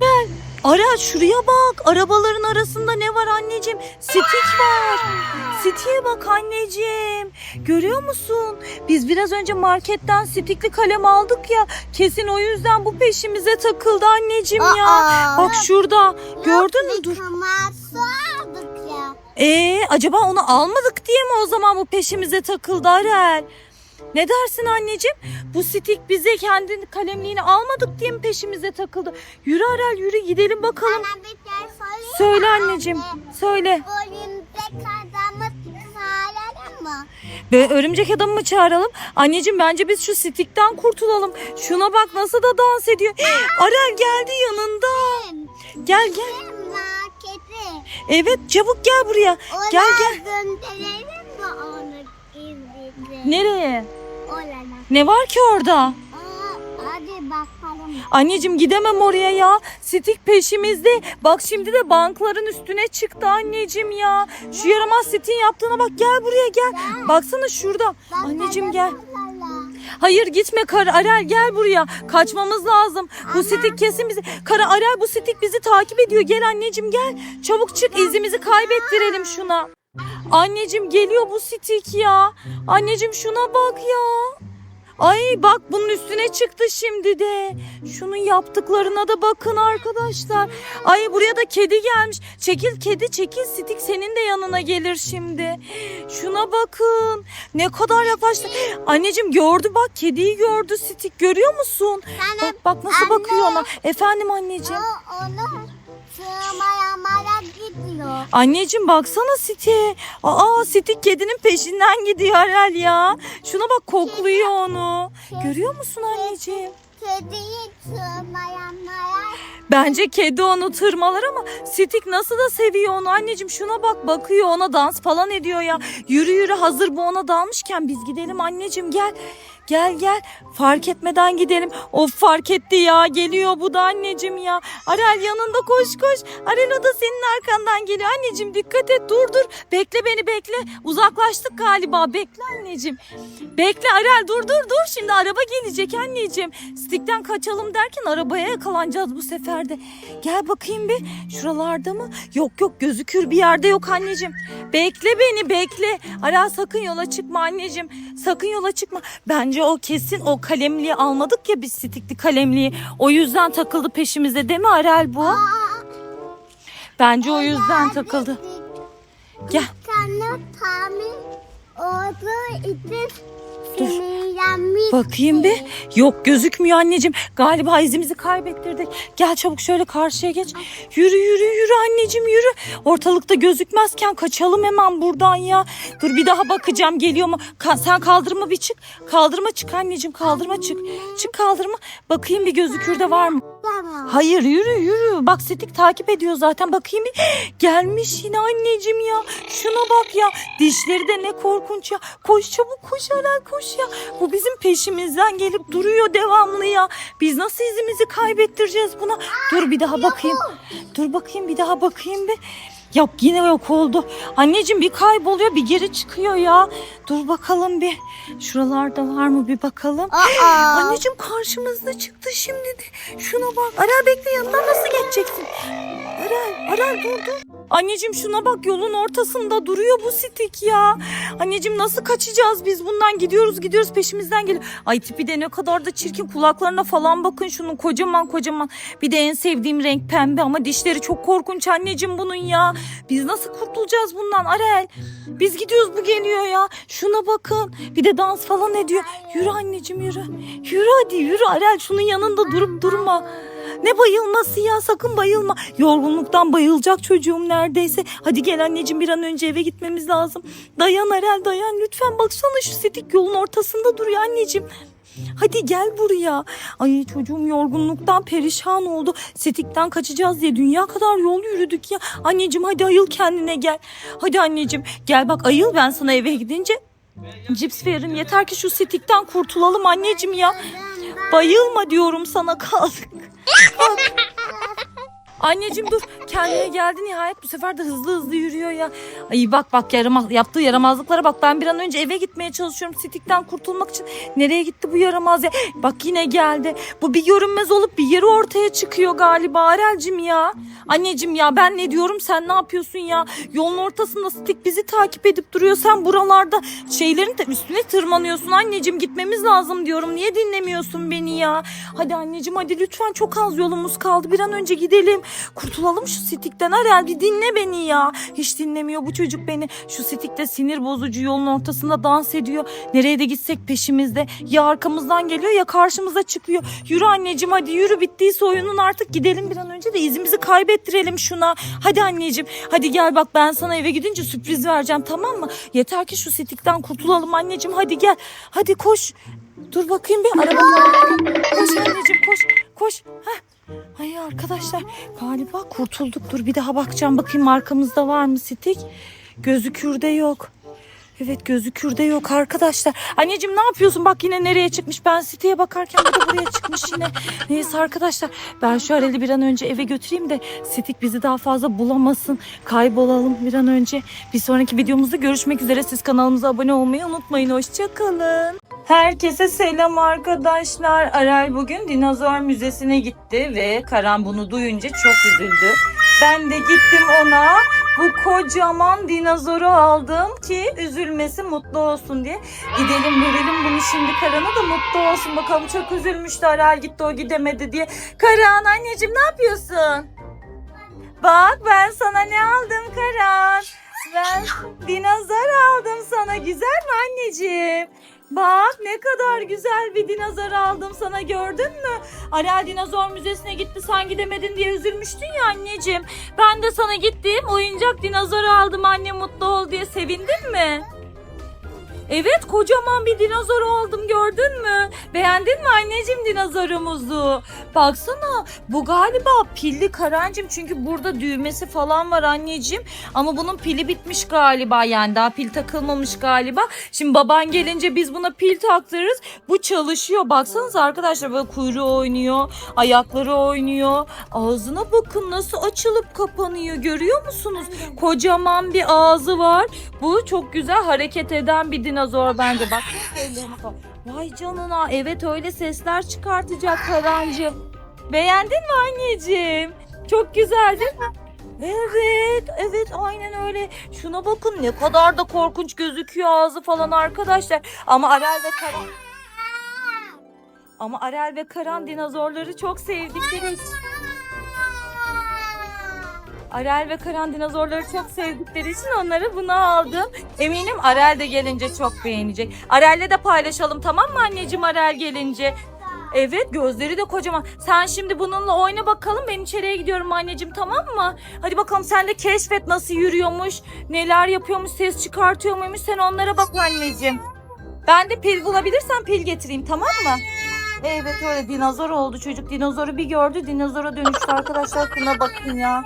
Gel. Ara şuraya bak. Arabaların arasında ne var anneciğim? Stik var. Stik'e bak anneciğim. Görüyor musun? Biz biraz önce marketten stikli kalem aldık ya. Kesin o yüzden bu peşimize takıldı anneciğim ya. Aa. Bak şurada. Gördün mü? Dur. Kaması aldık ya. Ee, acaba onu almadık diye mi o zaman bu peşimize takıldı Arel? Ne dersin anneciğim? Bu stik bize kendi kalemliğini almadık diye mi peşimize takıldı? Yürü Arel yürü gidelim bakalım. Bana bir şey söyleyeyim Söyle mi anneciğim. anne? Söyle. Bölümde adamı çağıralım mı? Ve örümcek adamı mı çağıralım? Anneciğim bence biz şu stikten kurtulalım. Şuna bak nasıl da dans ediyor. Arel geldi yanında. Gel gel. Evet çabuk gel buraya. Ona Gel gel. gönderelim mi onu izleyiciye? Nereye? Ne var ki orada? Hadi bakalım. Anneciğim gidemem oraya ya. Stik peşimizde. Bak şimdi de bankların üstüne çıktı anneciğim ya. Şu yaramaz Stik'in yaptığına bak. Gel buraya gel. Baksana şurada. Anneciğim gel. Hayır gitme Kara Arel gel buraya. Kaçmamız lazım. Bu stik kesin bizi. Kara Arel bu stik bizi takip ediyor. Gel anneciğim gel. Çabuk çık izimizi kaybettirelim şuna. Anneciğim geliyor bu stik ya. Anneciğim şuna bak ya. Ay bak bunun üstüne çıktı şimdi de. Şunun yaptıklarına da bakın arkadaşlar. Ay buraya da kedi gelmiş. Çekil kedi çekil stik senin de yanına gelir şimdi. Şuna bakın. Ne kadar yaklaştı. Anneciğim gördü bak kediyi gördü stik görüyor musun? Bak bak nasıl Anne. bakıyor ona. Efendim anneciğim. o onu gidiyor. Anneciğim baksana Siti. Aa Siti kedinin peşinden gidiyor Arel ya. Şuna bak kokluyor onu. Görüyor musun anneciğim? Kediyi sığmaya mara Bence kedi onu tırmalar ama Stik nasıl da seviyor onu anneciğim şuna bak bakıyor ona dans falan ediyor ya. Yürü yürü hazır bu ona dalmışken biz gidelim anneciğim gel. Gel gel fark etmeden gidelim. Of fark etti ya geliyor bu da anneciğim ya. Arel yanında koş koş. Arel o da senin arkandan geliyor. Anneciğim dikkat et dur dur. Bekle beni bekle. Uzaklaştık galiba bekle anneciğim. Bekle Arel dur dur dur. Şimdi araba gelecek anneciğim. Stikten kaçalım derken arabaya yakalanacağız bu sefer de. Gel bakayım bir. Şuralarda mı? Yok yok gözükür bir yerde yok anneciğim. Bekle beni bekle. Arel sakın yola çıkma anneciğim. Sakın yola çıkma. Bence o kesin o kalemliği almadık ya biz stikli kalemliği. O yüzden takıldı peşimize değil mi Arel bu? Bence o yüzden takıldı. Gel. Sana tamir olduğu için sinirlenmiş. Bakayım bir. Yok gözükmüyor anneciğim. Galiba izimizi kaybettirdik. Gel çabuk şöyle karşıya geç. Yürü yürü yürü anneciğim yürü. Ortalıkta gözükmezken kaçalım hemen buradan ya. Dur bir daha bakacağım geliyor mu? Ka- sen kaldırma bir çık. Kaldırma çık anneciğim kaldırma çık. Çık kaldırma. Bakayım bir gözükür de var mı? Hayır yürü yürü. Bak Setik takip ediyor zaten. Bakayım bir. Gelmiş yine anneciğim ya. Şuna bak ya. Dişleri de ne korkunç ya. Koş çabuk koş Eren koş ya. Bu bizim peşimizden gelip duruyor devamlı ya. Biz nasıl izimizi kaybettireceğiz buna? Dur bir daha bakayım. Dur bakayım bir daha bakayım bir. Yok yine yok oldu. Anneciğim bir kayboluyor bir geri çıkıyor ya. Dur bakalım bir. Şuralarda var mı bir bakalım. Aa. Anneciğim karşımızda çıktı şimdi de. Şuna bak. Aral bekle yanından nasıl geçeceksin? Aral, Aral dur dur. Anneciğim şuna bak yolun ortasında duruyor bu stik ya. Anneciğim nasıl kaçacağız biz bundan gidiyoruz gidiyoruz peşimizden geliyor. Ay tipi de ne kadar da çirkin kulaklarına falan bakın şunun kocaman kocaman. Bir de en sevdiğim renk pembe ama dişleri çok korkunç anneciğim bunun ya. Biz nasıl kurtulacağız bundan Arel? Biz gidiyoruz bu geliyor ya. Şuna bakın. Bir de dans falan ediyor. Yürü anneciğim yürü. Yürü hadi yürü Arel şunun yanında durup durma. Ne bayılması ya sakın bayılma. Yorgunluktan bayılacak çocuğum neredeyse. Hadi gel anneciğim bir an önce eve gitmemiz lazım. Dayan Arel dayan lütfen baksana şu setik yolun ortasında duruyor anneciğim. Hadi gel buraya. Ay çocuğum yorgunluktan perişan oldu. Setikten kaçacağız diye dünya kadar yol yürüdük ya. Anneciğim hadi ayıl kendine gel. Hadi anneciğim gel bak ayıl ben sana eve gidince cips veririm. Yeter ki şu setikten kurtulalım anneciğim ya. Bayılma diyorum sana kalk. Kalk. Anneciğim dur kendine geldi nihayet bu sefer de hızlı hızlı yürüyor ya. Ay bak bak yaramaz, yaptığı yaramazlıklara bak. Ben bir an önce eve gitmeye çalışıyorum. Stikten kurtulmak için. Nereye gitti bu yaramaz ya? Bak yine geldi. Bu bir görünmez olup bir yeri ortaya çıkıyor galiba Arelcim ya. Anneciğim ya ben ne diyorum sen ne yapıyorsun ya? Yolun ortasında Stik bizi takip edip duruyor. Sen buralarda şeylerin de üstüne tırmanıyorsun. Anneciğim gitmemiz lazım diyorum. Niye dinlemiyorsun beni ya? Hadi anneciğim hadi lütfen çok az yolumuz kaldı. Bir an önce gidelim. Kurtulalım şu Stik'ten. Arel bir dinle beni ya. Hiç dinlemiyor bu çocuk beni. Şu Stik de sinir bozucu yolun ortasında dans ediyor. Nereye de gitsek peşimizde. Ya arkamızdan geliyor ya karşımıza çıkıyor. Yürü anneciğim hadi yürü bittiyse oyunun artık gidelim bir an önce de izimizi kaybettirelim şuna. Hadi anneciğim hadi gel bak ben sana eve gidince sürpriz vereceğim tamam mı? Yeter ki şu Stik'ten kurtulalım anneciğim hadi gel. Hadi koş. Dur bakayım bir arabanın. Koş anneciğim koş koş. Heh. Ay arkadaşlar galiba kurtulduk. Dur bir daha bakacağım bakayım arkamızda var mı Stik? Gözükürde yok. Evet gözükürde yok arkadaşlar. Anneciğim ne yapıyorsun? Bak yine nereye çıkmış? Ben siteye bakarken bu da buraya çıkmış yine. Neyse arkadaşlar ben şu Arel'i bir an önce eve götüreyim de Sitik bizi daha fazla bulamasın. Kaybolalım bir an önce. Bir sonraki videomuzda görüşmek üzere. Siz kanalımıza abone olmayı unutmayın. Hoşçakalın. Herkese selam arkadaşlar. Arel bugün dinozor müzesine gitti ve Karan bunu duyunca çok üzüldü. Ben de gittim ona bu kocaman dinozoru aldım ki üzülmesi mutlu olsun diye. Gidelim verelim bunu şimdi Karan'a da mutlu olsun bakalım. Çok üzülmüştü Arel gitti o gidemedi diye. Karan anneciğim ne yapıyorsun? Bak ben sana ne aldım Karan? Ben dinozor aldım sana. Güzel mi anneciğim? Bak ne kadar güzel bir dinozor aldım sana gördün mü? Arel dinozor müzesine gitti sen gidemedin diye üzülmüştün ya anneciğim. Ben de sana gittim oyuncak dinozor aldım anne mutlu ol diye sevindin mi? Evet kocaman bir dinozor aldım gördün mü? Beğendin mi anneciğim dinozorumuzu? Baksana bu galiba pilli Karancığım çünkü burada düğmesi falan var anneciğim. Ama bunun pili bitmiş galiba yani daha pil takılmamış galiba. Şimdi baban gelince biz buna pil taktırırız. Bu çalışıyor baksanıza arkadaşlar böyle kuyruğu oynuyor, ayakları oynuyor. Ağzına bakın nasıl açılıp kapanıyor görüyor musunuz? Kocaman bir ağzı var. Bu çok güzel hareket eden bir dinozor bence. Bak. Vay canına. Evet öyle sesler çıkartacak Karancığım. Beğendin mi anneciğim? Çok güzel değil mi? Evet, evet aynen öyle. Şuna bakın ne kadar da korkunç gözüküyor ağzı falan arkadaşlar. Ama Arel ve Karan... Ama Arel ve Karan dinozorları çok sevdikleri için... Arel ve Karan dinozorları çok sevdikleri için onları buna aldım. Eminim Arel de gelince çok beğenecek. Arel'le de paylaşalım tamam mı anneciğim Arel gelince? Evet gözleri de kocaman. Sen şimdi bununla oyna bakalım. Ben içeriye gidiyorum anneciğim tamam mı? Hadi bakalım sen de keşfet nasıl yürüyormuş. Neler yapıyormuş ses çıkartıyor muymuş. Sen onlara bak anneciğim. Ben de pil bulabilirsem pil getireyim tamam mı? Evet öyle dinozor oldu çocuk. Dinozoru bir gördü dinozora dönüştü arkadaşlar. Şuna bakın ya.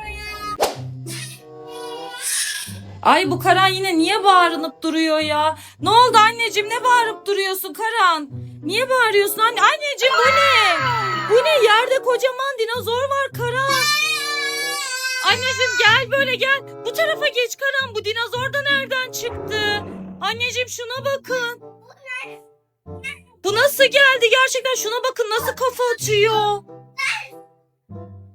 Ay bu Karan yine niye bağırınıp duruyor ya? Ne oldu anneciğim ne bağırıp duruyorsun Karan? Niye bağırıyorsun anne? Anneciğim bu ne? Bu ne? Yerde kocaman dinozor var Karan. Anneciğim gel böyle gel. Bu tarafa geç Karan. Bu dinozor da nereden çıktı? Anneciğim şuna bakın. Bu nasıl geldi gerçekten? Şuna bakın nasıl kafa atıyor.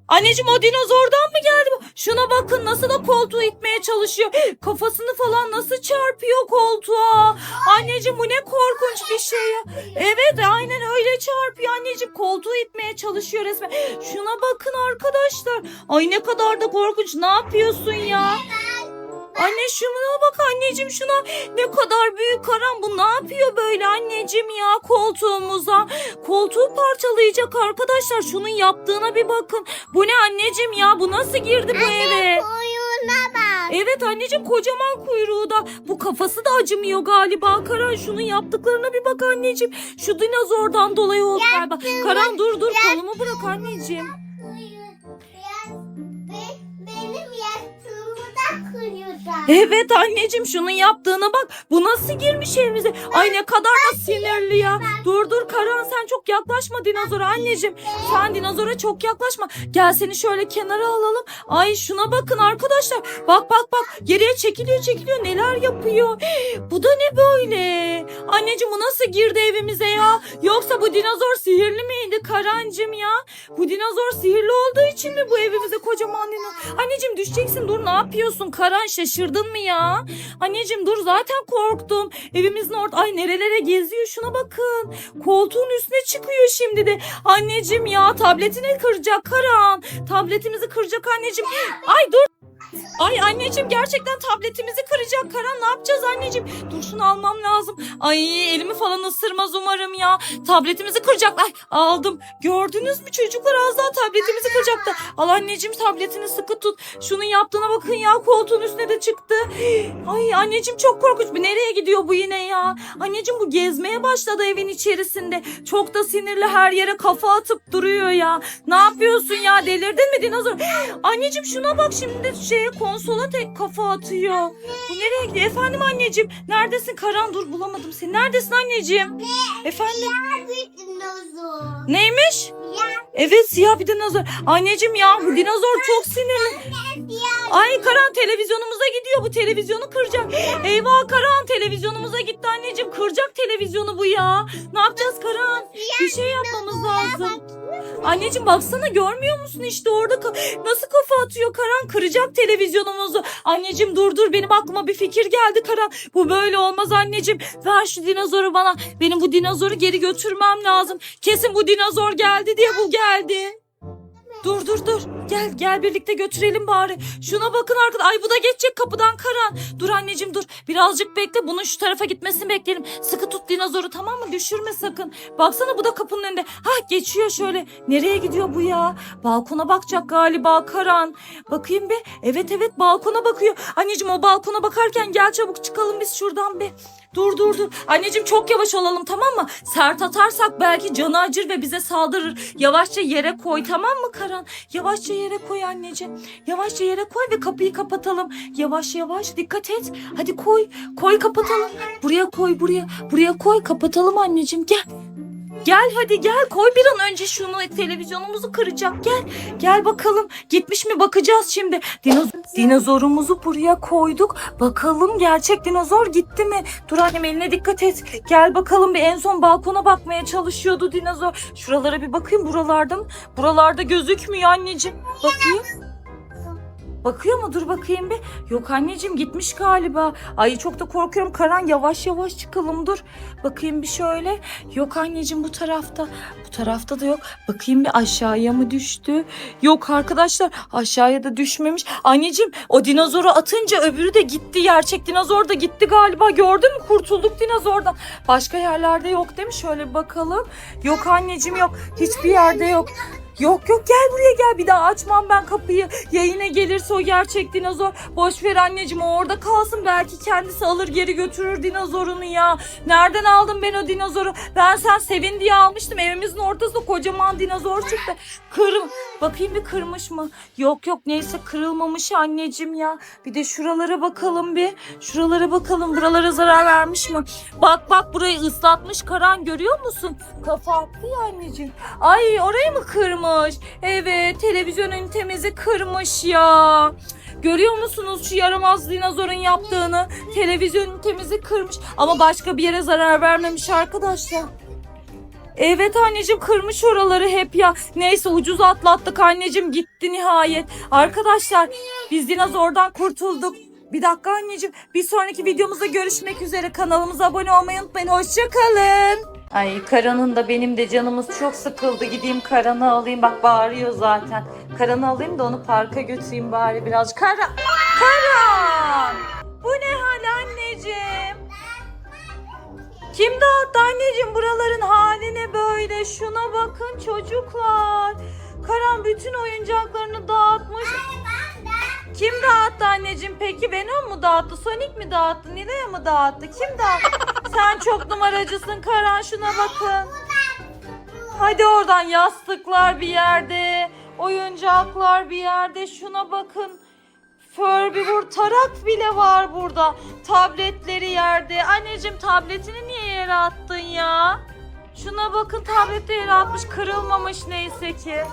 Anneciğim o dinozordan mı geldi? Şuna bakın nasıl da koltuğu itmeye çalışıyor. Kafasını falan nasıl çarpıyor koltuğa. Anneciğim bu ne korkunç bir şey ya. Evet aynen öyle çarpıyor anneciğim. Koltuğu itmeye çalışıyor resmen. Şuna bakın arkadaşlar. Ay ne kadar da korkunç. Ne yapıyorsun ya? Anne şuna bak anneciğim şuna. Ne kadar büyük karan bu ne yapıyor böyle anneciğim ya koltuğumuza. Koltuğu parçalayacak arkadaşlar. Şunun yaptığına bir bakın. Bu ne anneciğim ya bu nasıl girdi bu eve? Kuyruğuna bak. Evet anneciğim kocaman kuyruğu da. Bu kafası da acımıyor galiba. Karan şunun yaptıklarına bir bak anneciğim. Şu dinozordan dolayı oldu galiba. Karan dur dur kolumu bırak anneciğim. Benim yastığımı da kuyruğuna. Evet anneciğim şunun yaptığına bak. Bu nasıl girmiş evimize? Ay ne kadar da sinirli ya. Dur dur Karan sen çok yaklaşma dinozora anneciğim. Sen dinozora çok yaklaşma. Gel seni şöyle kenara alalım. Ay şuna bakın arkadaşlar. Bak bak bak. Geriye çekiliyor çekiliyor. Neler yapıyor. Bu da ne böyle? Anneciğim bu nasıl girdi evimize ya? Yoksa bu dinozor sihirli miydi Karancığım ya? Bu dinozor sihirli olduğu için mi bu evimize kocaman dinozor? Anneciğim düşeceksin dur ne yapıyorsun? Karan şaşırdın mı ya? Anneciğim dur zaten korktum. Evimizin orta... Ay nerelere geziyor şuna bakın. Koltuğun üstüne çıkıyor şimdi de. Anneciğim ya tabletini kıracak Karan. Tabletimizi kıracak anneciğim. Ay dur. Ay anneciğim gerçekten tabletimizi kıracak Karan ne yapacağız anneciğim? Dur almam lazım. Ay elimi falan ısırmaz umarım ya. Tabletimizi kıracak. Ay aldım. Gördünüz mü çocuklar az daha tabletimizi kıracaktı. Al anneciğim tabletini sıkı tut. Şunun yaptığına bakın ya koltuğun üstüne de çıktı. Ay anneciğim çok korkunç. Bir nereye gidiyor bu yine ya? Anneciğim bu gezmeye başladı evin içerisinde. Çok da sinirli her yere kafa atıp duruyor ya. Ne yapıyorsun ya delirdin mi dinozor? Anneciğim şuna bak şimdi şeye konsola tek kafa atıyor. Bu nereye gidiyor? Efendim anneciğim. Neredesin? Karan dur bulamadım seni. Neredesin anneciğim? Efendim. Bir dinozor. Neymiş? Ya Evet siyah bir dinozor. Anneciğim ya bu dinozor çok sinirli. Ay Karan televizyonumuza gidiyor bu televizyonu kıracak. Eyvah Karan televizyonumuza gitti anneciğim kıracak televizyonu bu ya. Ne yapacağız Karan? Bir şey yapmamız lazım. Anneciğim baksana görmüyor musun işte orada ka- nasıl kafa atıyor Karan kıracak televizyonumuzu. Anneciğim dur dur benim aklıma bir fikir geldi Karan. Bu böyle olmaz anneciğim. Ver şu dinozoru bana. Benim bu dinozoru geri götürmem lazım. Kesin bu dinozor geldi diye bu geldi. Dur dur dur. Gel gel birlikte götürelim bari. Şuna bakın arkadaş. Ay bu da geçecek kapıdan Karan. Dur anneciğim dur. Birazcık bekle. Bunun şu tarafa gitmesini bekleyelim. Sıkı tut dinozoru tamam mı? Düşürme sakın. Baksana bu da kapının önünde. Ha geçiyor şöyle. Nereye gidiyor bu ya? Balkona bakacak galiba Karan. Bakayım bir. Evet evet balkona bakıyor. Anneciğim o balkona bakarken gel çabuk çıkalım biz şuradan bir. Dur dur dur. Anneciğim çok yavaş olalım tamam mı? Sert atarsak belki canı acır ve bize saldırır. Yavaşça yere koy tamam mı Karan? Yavaşça yere koy anneciğim. Yavaşça yere koy ve kapıyı kapatalım. Yavaş yavaş dikkat et. Hadi koy. Koy kapatalım. Buraya koy buraya. Buraya koy kapatalım anneciğim gel. Gel hadi gel koy bir an önce şunu televizyonumuzu kıracak gel. Gel bakalım gitmiş mi bakacağız şimdi. Dinoz dinozorumuzu buraya koyduk. Bakalım gerçek dinozor gitti mi? Dur annem eline dikkat et. Gel bakalım bir en son balkona bakmaya çalışıyordu dinozor. Şuralara bir bakayım buralarda mı? Buralarda gözükmüyor anneciğim. Bakayım. Bakıyor mu? Dur bakayım bir. Yok anneciğim gitmiş galiba. Ay çok da korkuyorum. Karan yavaş yavaş çıkalım dur. Bakayım bir şöyle. Yok anneciğim bu tarafta. Bu tarafta da yok. Bakayım bir aşağıya mı düştü? Yok arkadaşlar aşağıya da düşmemiş. Anneciğim o dinozoru atınca öbürü de gitti. Gerçek dinozor da gitti galiba. Gördün mü? Kurtulduk dinozordan. Başka yerlerde yok değil mi? Şöyle bakalım. Yok anneciğim yok. Hiçbir yerde yok. Yok yok gel buraya gel bir daha açmam ben kapıyı. Ya yine gelirse o gerçek dinozor. Boş ver anneciğim o orada kalsın belki kendisi alır geri götürür dinozorunu ya. Nereden aldım ben o dinozoru? Ben sen sevin diye almıştım. Evimizin ortasında kocaman dinozor çıktı. Kırım. Bakayım bir kırmış mı? Yok yok neyse kırılmamış anneciğim ya. Bir de şuralara bakalım bir. Şuralara bakalım buralara zarar vermiş mi? Bak bak burayı ıslatmış Karan görüyor musun? Kafa attı ya anneciğim. Ay orayı mı kırmış? Evet televizyon ünitemizi kırmış ya. Görüyor musunuz şu yaramaz dinozorun yaptığını? Televizyon ünitemizi kırmış ama başka bir yere zarar vermemiş arkadaşlar. Evet anneciğim kırmış oraları hep ya. Neyse ucuz atlattık anneciğim gitti nihayet. Arkadaşlar biz dinozordan kurtulduk. Bir dakika anneciğim. Bir sonraki videomuzda görüşmek üzere. Kanalımıza abone olmayı unutmayın. Hoşçakalın. Ay Karan'ın da benim de canımız çok sıkıldı. Gideyim Karan'ı alayım. Bak bağırıyor zaten. Karan'ı alayım da onu parka götüreyim bari biraz. Karan! Karan! Bu ne hal anneciğim? Kim dağıttı anneciğim buraların haline böyle? Şuna bakın çocuklar. Karan bütün oyuncaklarını dağıtmış. Kim dağıttı anneciğim peki? Venom mu dağıttı? Sonic mi dağıttı? Nilaya mı dağıttı? Kim dağıttı? Sen çok numaracısın Karan şuna bakın. Hadi oradan yastıklar bir yerde. Oyuncaklar bir yerde. Şuna bakın. Furby tarak bile var burada. Tabletleri yerde. Anneciğim tabletini niye yere attın ya? Şuna bakın tablette yere atmış kırılmamış neyse ki.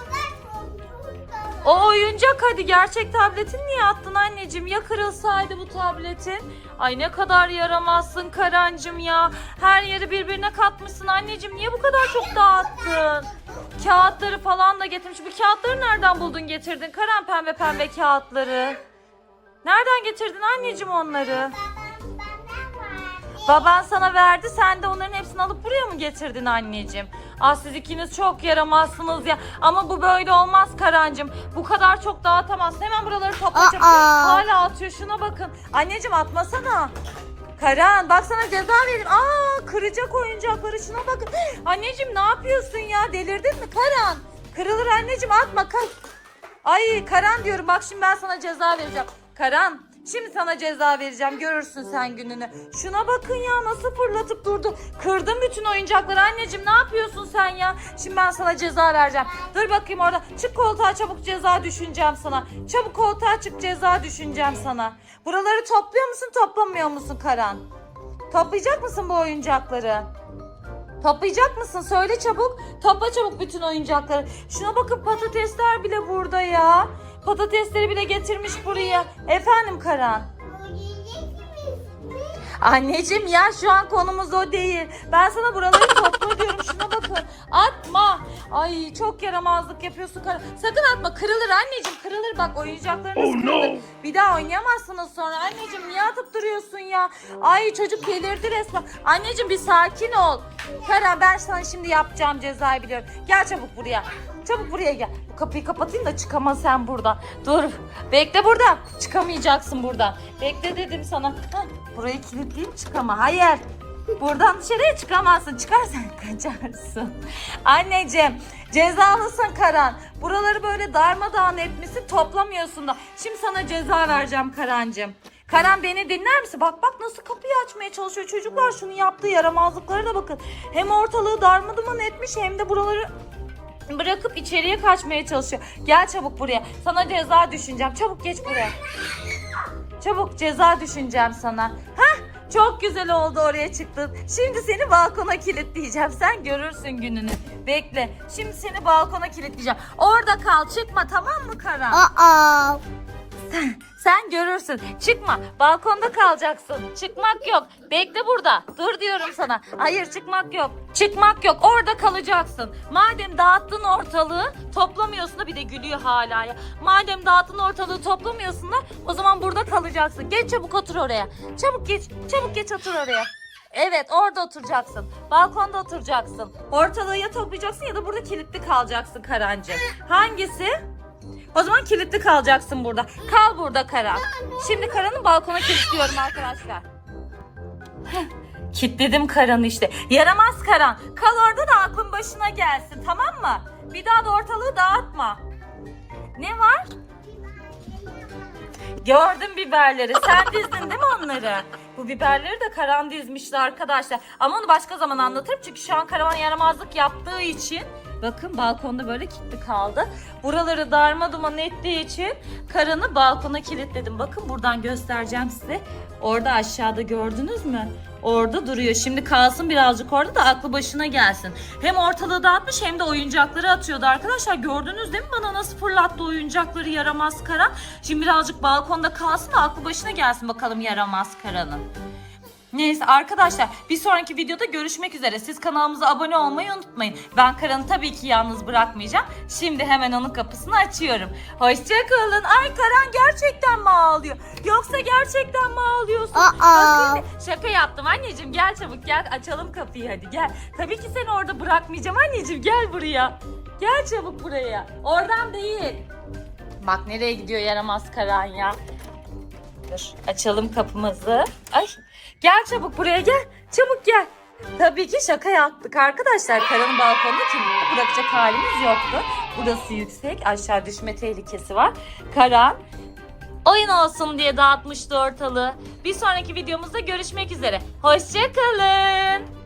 O oyuncak hadi gerçek tabletini niye attın anneciğim? Ya kırılsaydı bu tabletin? Ay ne kadar yaramazsın Karancım ya. Her yeri birbirine katmışsın anneciğim. Niye bu kadar çok dağıttın? Kağıtları falan da getirmiş. Bu kağıtları nereden buldun getirdin? Karan pembe pembe kağıtları. Nereden getirdin anneciğim onları? Baban sana verdi sen de onların hepsini alıp buraya mı getirdin anneciğim? Ah siz ikiniz çok yaramazsınız ya. Ama bu böyle olmaz Karancığım. Bu kadar çok dağıtamazsın. Hemen buraları toplayacağım. Aa. Hala atıyor şuna bakın. Anneciğim atmasana. Karan bak sana ceza vereyim. Aa kıracak oyuncakları şuna bakın. Anneciğim ne yapıyorsun ya delirdin mi Karan? Kırılır anneciğim atma. Kar Ay Karan diyorum bak şimdi ben sana ceza vereceğim. Karan şimdi sana ceza vereceğim görürsün sen gününü. Şuna bakın ya nasıl fırlatıp durdu. Kırdın bütün oyuncakları anneciğim ne yapıyorsun sen ya? Şimdi ben sana ceza vereceğim. Dur bakayım orada çık koltuğa çabuk ceza düşüneceğim sana. Çabuk koltuğa çık ceza düşüneceğim sana. Buraları topluyor musun toplamıyor musun Karan? Toplayacak mısın bu oyuncakları? Toplayacak mısın? Söyle çabuk. Topla çabuk bütün oyuncakları. Şuna bakın patatesler bile burada ya. Patatesleri bile getirmiş buraya. Efendim Karan. Anneciğim ya şu an konumuz o değil. Ben sana buraları topla diyorum. Şuna bakın. Atma. Ay çok yaramazlık yapıyorsun Karan. Sakın atma. Kırılır anneciğim. Kırılır bak oyuncaklarınız kırılır. Bir daha oynayamazsınız sonra. Anneciğim niye atıp duruyorsun ya? Ay çocuk delirdi resmen. Anneciğim bir sakin ol. Karan ben sana şimdi yapacağım cezayı biliyorum. Gel çabuk buraya. Çabuk buraya gel. Bu kapıyı kapatayım da çıkama sen buradan. Dur. Bekle burada. Çıkamayacaksın buradan. Bekle dedim sana. Burayı kilitleyeyim çıkama. Hayır. Buradan dışarıya çıkamazsın. Çıkarsan kaçarsın. Anneciğim cezalısın Karan. Buraları böyle darmadağın etmişsin toplamıyorsun da. Şimdi sana ceza vereceğim Karancığım. Karan beni dinler misin? Bak bak nasıl kapıyı açmaya çalışıyor çocuklar. Şunu yaptığı yaramazlıkları da bakın. Hem ortalığı darmaduman etmiş hem de buraları bırakıp içeriye kaçmaya çalışıyor. Gel çabuk buraya. Sana ceza düşüneceğim. Çabuk geç buraya. Çabuk ceza düşüneceğim sana. Hah çok güzel oldu oraya çıktın. Şimdi seni balkona kilitleyeceğim. Sen görürsün gününü. Bekle. Şimdi seni balkona kilitleyeceğim. Orada kal çıkma tamam mı Karan? Aa. Sen görürsün. Çıkma. Balkonda kalacaksın. Çıkmak yok. Bekle burada. Dur diyorum sana. Hayır çıkmak yok. Çıkmak yok. Orada kalacaksın. Madem dağıttın ortalığı toplamıyorsun da bir de gülüyor hala ya. Madem dağıttın ortalığı toplamıyorsun da o zaman burada kalacaksın. Geç çabuk otur oraya. Çabuk geç. Çabuk geç otur oraya. Evet orada oturacaksın. Balkonda oturacaksın. Ortalığı ya toplayacaksın ya da burada kilitli kalacaksın Karancığım. Hangisi? O zaman kilitli kalacaksın burada. Kal burada Karan. Şimdi Karan'ı balkona kilitliyorum arkadaşlar. Kilitledim Karan'ı işte. Yaramaz Karan. Kal orada da aklın başına gelsin tamam mı? Bir daha da ortalığı dağıtma. Ne var? Gördüm biberleri. Sen dizdin değil mi onları? Bu biberleri de Karan dizmişti arkadaşlar. Ama onu başka zaman anlatırım. Çünkü şu an Karavan yaramazlık yaptığı için bakın balkonda böyle kilitli kaldı. Buraları darma duman ettiği için Karan'ı balkona kilitledim. Bakın buradan göstereceğim size. Orada aşağıda gördünüz mü? Orada duruyor. Şimdi kalsın birazcık orada da aklı başına gelsin. Hem ortalığı dağıtmış hem de oyuncakları atıyordu arkadaşlar. Gördünüz değil mi bana nasıl fırlattı oyuncakları yaramaz Karan? Şimdi birazcık balkonda kalsın da aklı başına gelsin bakalım yaramaz Karan'ın. Neyse arkadaşlar bir sonraki videoda görüşmek üzere. Siz kanalımıza abone olmayı unutmayın. Ben Karan'ı tabii ki yalnız bırakmayacağım. Şimdi hemen onun kapısını açıyorum. Hoşçakalın. Ay Karan gerçekten mi ağlıyor? Yoksa gerçekten mi ağlıyorsun? Aa. Bakın, şaka yaptım anneciğim gel çabuk gel açalım kapıyı hadi gel. Tabii ki seni orada bırakmayacağım anneciğim gel buraya. Gel çabuk buraya. Oradan değil. Bak nereye gidiyor yaramaz Karan ya. Dur açalım kapımızı. Ay gel çabuk buraya gel. Çabuk gel. Tabii ki şaka yaptık arkadaşlar. Karanın balkonda kilitli bırakacak halimiz yoktu. Burası yüksek. Aşağı düşme tehlikesi var. Karan oyun olsun diye dağıtmıştı ortalığı. Bir sonraki videomuzda görüşmek üzere. Hoşçakalın.